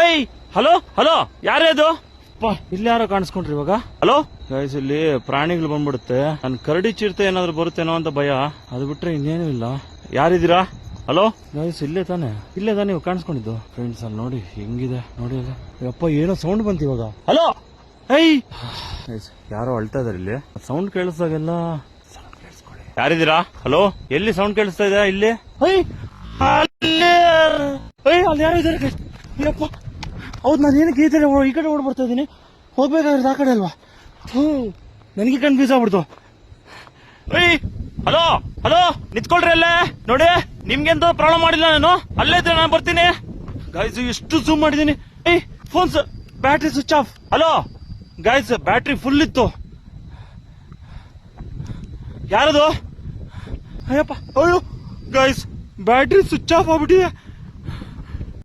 ಏಯ್ hello hello ಯಾರೇ ಅದು? ಅಪ್ಪ, ಇಲ್ಲಿ ಯಾರೋ ಕಾಣಿಸ್ಕೊಂಡ್ರಿ ಇವಾಗ? ಹಲೋ? ಗೈಸ್ ಇಲ್ಲಿ ಪ್ರಾಣಿಗಳು ಬಂದ್ಬಿಡುತ್ತೆ. ನನ್ ಕರಡಿ ಚಿರತೆ ಏನಾದ್ರು ಬರುತ್ತೇನೋ ಅಂತ ಭಯ. ಅದು ಬಿಟ್ರೆ ಇನ್ನೇನು ಇಲ್ಲ. ಯಾರಿದ್ದೀರಾ? ಹಲೋ? ಗೈಸ್ ಇಲ್ಲೇ ತಾನೆ. ಇಲ್ಲೇ ತಾನೆ ನೀವು ಕಾಣಿಸ್ಕೊಂಡಿದ್ದು. ಫ್ರೆಂಡ್ಸ್ ಅಲ್ಲಿ ನೋಡಿ ಹೆಂಗಿದೆ? ನೋಡಿ ಅಲ್ಲ. ಅಪ್ಪ ಏನೋ ಸೌಂಡ್ ಬಂತು ಇವಾಗ. ಹಲೋ? ಏಯ್! ಗೈಸ್ ಯಾರೋ ಅಳ್ತಾ ಇದಾರೆ ಇಲ್ಲಿ. ಸೌಂಡ್ ಕೇಳಿಸ್ದಾಗೆಲ್ಲ ಸೌಂಡ್ ಕೇಳಿಸ್ಕೊಳ್ಳಿ. ಯಾರಿದ್ದೀರಾ? ಹಲೋ? ಎಲ್ಲಿ ಸೌಂಡ್ ಕೇಳಿಸ್ತಾ ಇದೆ? ಇಲ್ಲಿ? ಏಯ್! ಅಲ್ಲಿ! ಯಾರು ಇದಾರೆ? ಹೌದು, ನಾನು ಏನಕ್ಕೆ ಈ ಕಡೆ ಈ ಕಡೆ ಓಡ್ ಬರ್ತಾ ಇದ್ದೀನಿ? ಹೋಗ್ಬೇಕಾದ್ರೆ ಆ ಕಡೆ ಅಲ್ವಾ? ಹ್ಞೂ ನನಗೆ ಕನ್ಫ್ಯೂಸ್ ಆಗ್ಬಿಡ್ತು. ಏಯ್, ಹಲೋ ಹಲೋ, ನಿಂತ್ಕೊಳ್ರಿ ಅಲ್ಲೇ. ನೋಡಿ, ನಿಮ್ಗೆಂತ ಪ್ರಾಬ್ಲಮ್ ಮಾಡಿಲ್ಲ ನಾನು. ಅಲ್ಲೇ ಇದ್ರೆ ನಾನು ಬರ್ತೀನಿ. ಗಾಯ್ಸ್ ಎಷ್ಟು ಝೂಮ್ ಮಾಡಿದ್ದೀನಿ ಏಯ್ phones battery switch off hello guys battery full ಇತ್ತು. ಯಾರದು? ಅಯ್ಯಪ್ಪ, ಅಯ್ಯೋ ಗಾಯ್ಸ್ ಬ್ಯಾಟ್ರಿ ಸ್ವಿಚ್ ಆಫ್ ಆಗ್ಬಿಟ್ಟಿದೆ.